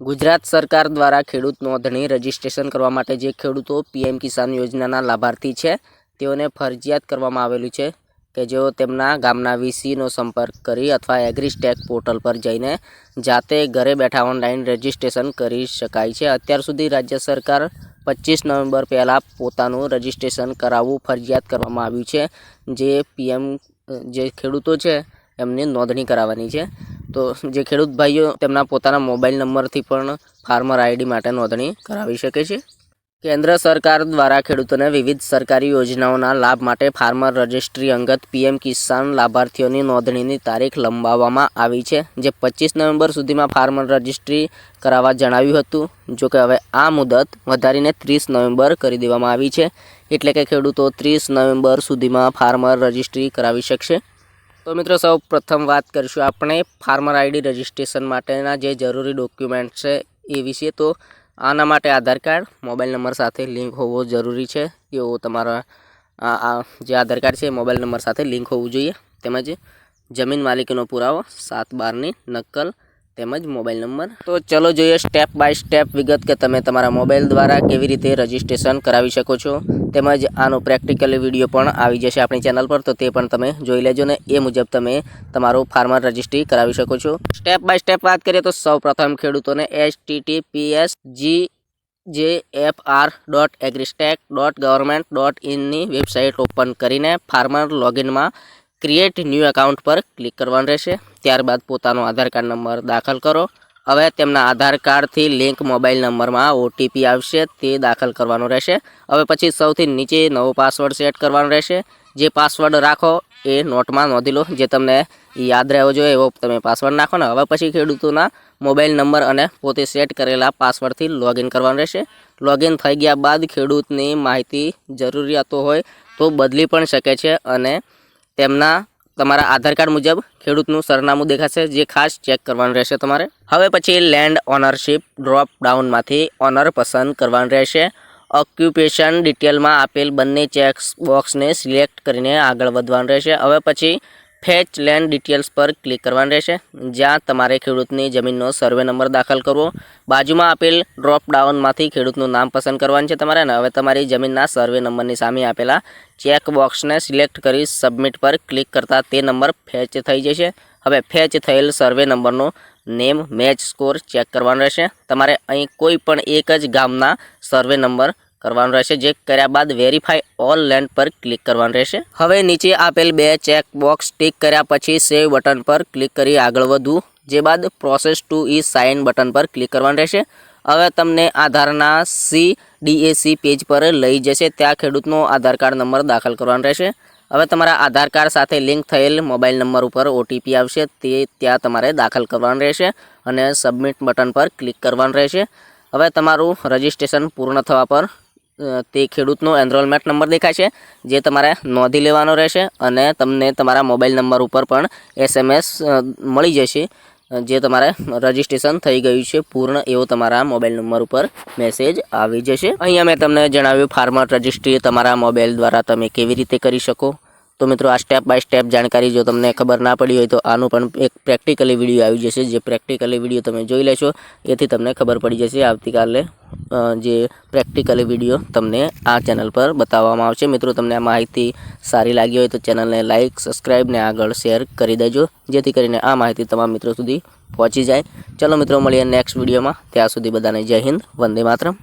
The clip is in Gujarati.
ગુજરાત સરકાર દ્વારા ખેડૂત નોંધણી રજીસ્ટ્રેશન કરવા માટે જે ખેડૂતો પીએમ કિસાન યોજનાના લાભાર્થી છે, તેઓને ફરજિયાત કરવામાં આવેલું છે કે જેઓ તેમના ગામના વીસીનો સંપર્ક કરી અથવા એગ્રીસ્ટેક પોર્ટલ પર જઈને જાતે ઘરે બેઠા ઓનલાઈન રજીસ્ટ્રેશન કરી શકાય છે. અત્યાર સુધી રાજ્ય સરકાર પચીસ નવેમ્બર પહેલાં પોતાનું રજીસ્ટ્રેશન કરાવવું ફરજિયાત કરવામાં આવ્યું છે. જે પીએમ, જે ખેડૂતો છે, એમની નોંધણી કરાવવાની છે. તો જે ખેડૂત ભાઈઓ તેમના પોતાના મોબાઈલ નંબરથી પણ ફાર્મર આઈડી માટે નોંધણી કરાવી શકે છે. કેન્દ્ર સરકાર દ્વારા ખેડૂતોને વિવિધ સરકારી યોજનાઓના લાભ માટે ફાર્મર રજિસ્ટ્રી અંગત પીએમ કિસાન લાભાર્થીઓની નોંધણીની તારીખ લંબાવવામાં આવી છે, જે પચીસ નવેમ્બર સુધીમાં ફાર્મર રજિસ્ટ્રી કરાવવા જણાવ્યું હતું. જો કે હવે આ મુદત વધારીને ત્રીસ નવેમ્બર કરી દેવામાં આવી છે, એટલે કે ખેડૂતો ત્રીસ નવેમ્બર સુધીમાં ફાર્મર રજિસ્ટ્રી કરાવી શકશે. તો મિત્રો સૌ પ્રથમ વાત કરીશું આપણે ફાર્મર આઈડી રજિસ્ટ્રેશન માટેના જે જરૂરી ડોક્યુમેન્ટ છે એ વિશે. તો આના માટે આધાર કાર્ડ, મોબાઈલ નંબર સાથે લિંક હોવો જરૂરી છે. એવો તમારા જે આધાર કાર્ડ છે મોબાઈલ નંબર સાથે લિંક હોવું જોઈએ. તેમજ જમીન માલિકીનો પુરાવો સાત બારની નકલ તેમજ મોબાઈલ નંબર. તો ચલો જોઈએ સ્ટેપ બાય સ્ટેપ વિગત કે તમે તમારા મોબાઈલ દ્વારા કેવી રીતે રજિસ્ટ્રેશન કરાવી શકો છો. તેમજ આનો પ્રેક્ટિકલી વીડિયો પણ આવી જશે આપણી ચેનલ પર, તો તે પણ તમે જોઈ લેજો ને એ મુજબ તમે તમારું ફાર્મર રજિસ્ટ્રી કરાવી શકો છો. સ્ટેપ બાય સ્ટેપ વાત કરીએ તો સૌ પ્રથમ ખેડૂતોને H TTPS G J F R dot agristack dot government dot ઇનની website open કરીને ફાર્મર લોગિનમાં ક્રિએટ ન્યૂ એકાઉન્ટ પર ક્લિક કરવાનું રહેશે. ત્યારબાદ પોતાનો આધાર કાર્ડ નંબર દાખલ કરો. હવે તેમના આધાર કાર્ડથી લિંક મોબાઈલ નંબરમાં ઓટીપી આવશે, તે દાખલ કરવાનો રહેશે. હવે પછી સૌથી નીચે નવો પાસવર્ડ સેટ કરવાનો રહેશે. જે પાસવર્ડ રાખો એ નોટમાં નોંધી લો, જે તમને યાદ રહેવો જોઈએ એવો તમે પાસવર્ડ નાખો ને. હવે પછી ખેડૂતોના મોબાઈલ નંબર અને પોતે સેટ કરેલા પાસવર્ડથી લોગિન કરવાનું રહેશે. લોગિન થઈ ગયા બાદ ખેડૂતની માહિતી જરૂરિયાતો હોય તો બદલી પણ શકે છે અને તેમના તમારા આધાર કાર્ડ મુજબ ખેડૂતનું સરનામું દેખાશે, જે ખાસ ચેક કરવાનું રહેશે તમારે. હવે પછી લેન્ડ ઓનરશિપ ડ્રોપ ડાઉનમાંથી ઓનર પસંદ કરવાનું રહેશે. ઓક્યુપેશન ડિટેલમાં આપેલ બંને ચેક્સ બોક્સને સિલેક્ટ કરીને આગળ વધવાનું રહેશે. હવે પછી ફેચ લેન્ડ ડિટેલ્સ પર ક્લિક કરવાનું રહેશે. જ્યાં તમારે ખેડૂતની જમીનનો સર્વે નંબર દાખલ કરવો. બાજુમાં આપેલ ડ્રોપ ડાઉનમાંથી ખેડૂતનું નામ પસંદ કરવાનું છે તમારે અને હવે તમારી જમીનના સર્વે નંબરની સામે આપેલા ચેક બોક્સને સિલેક્ટ કરી સબમિટ પર ક્લિક કરતાં તે નંબર ફેચ થઈ જશે. હવે ફેચ થયેલ સર્વે નંબરનો નેમ મેચ સ્કોર ચેક કરવાનો રહેશે. તમારે અહીં કોઈ પણ એક જ ગામના સર્વે નંબર કરવાનું રહેશે. જે કર્યા બાદ વેરીફાઈ ઓલ લેન્ડ પર ક્લિક કરવાનું રહેશે. હવે નીચે આપેલ બે ચેક બોક્સ ટિક કર્યા પછી સેવ બટન પર ક્લિક કરી આગળ વધવું જે બાદ process to e sign button પર ક્લિક કરવાનું રહેશે. હવે તમને આધારના સી ડીએસી પેજ પર લઈ જશે. ત્યાં ખેડૂતનો આધાર કાર્ડ નંબર દાખલ કરવાનો રહેશે. હવે તમારા આધાર કાર્ડ સાથે લિંક થયેલ મોબાઈલ નંબર ઉપર ઓટીપી આવશે. તે ત્યાં તમારે દાખલ કરવાનું રહેશે અને સબમિટ બટન પર ક્લિક કરવાનું રહેશે. હવે તમારું રજિસ્ટ્રેશન પૂર્ણ થવા પર તે ખેડૂતનો એનરોલમેન્ટ નંબર દેખાશે જે તમારે નોંધી લેવાનો રહેશે અને તમને તમારા મોબાઈલ નંબર ઉપર પણ એસએમએસ મળી જશે જે તમારે રજીસ્ટ્રેશન થઈ ગયું છે પૂર્ણ એવો તમારા મોબાઈલ નંબર ઉપર મેસેજ આવી જશે. અહીંયા મેં તમને જણાવ્યું ફાર્મર રજિસ્ટ્રી તમારા મોબાઈલ દ્વારા તમે કેવી રીતે કરી શકો. તો મિત્રો, આ સ્ટેપ બાય સ્ટેપ જાણકારી જો તમને ખબર ના પડી હોય તો આનું પણ એક પ્રેક્ટિકલી વીડિયો આવી જશે. જે પ્રેક્ટિકલી વીડિયો તમે જોઈ લેશો, એથી તમને ખબર પડી જશે આવતીકાલે જે પ્રેક્ટિકલી વીડિયો તમને આ ચેનલ પર બતાવવામાં આવશે. મિત્રો, તમને આ માહિતી સારી લાગી હોય તો ચેનલને લાઇક સબસ્ક્રાઈબ ને આગળ શેર કરી દેજો, જેથી કરીને આ માહિતી તમામ મિત્રો સુધી પહોંચી જાય. ચલો મિત્રો, મળીએ નેક્સ્ટ વિડીયોમાં ત્યાં સુધી બધાને જય હિન્દ, વંદે માતરમ.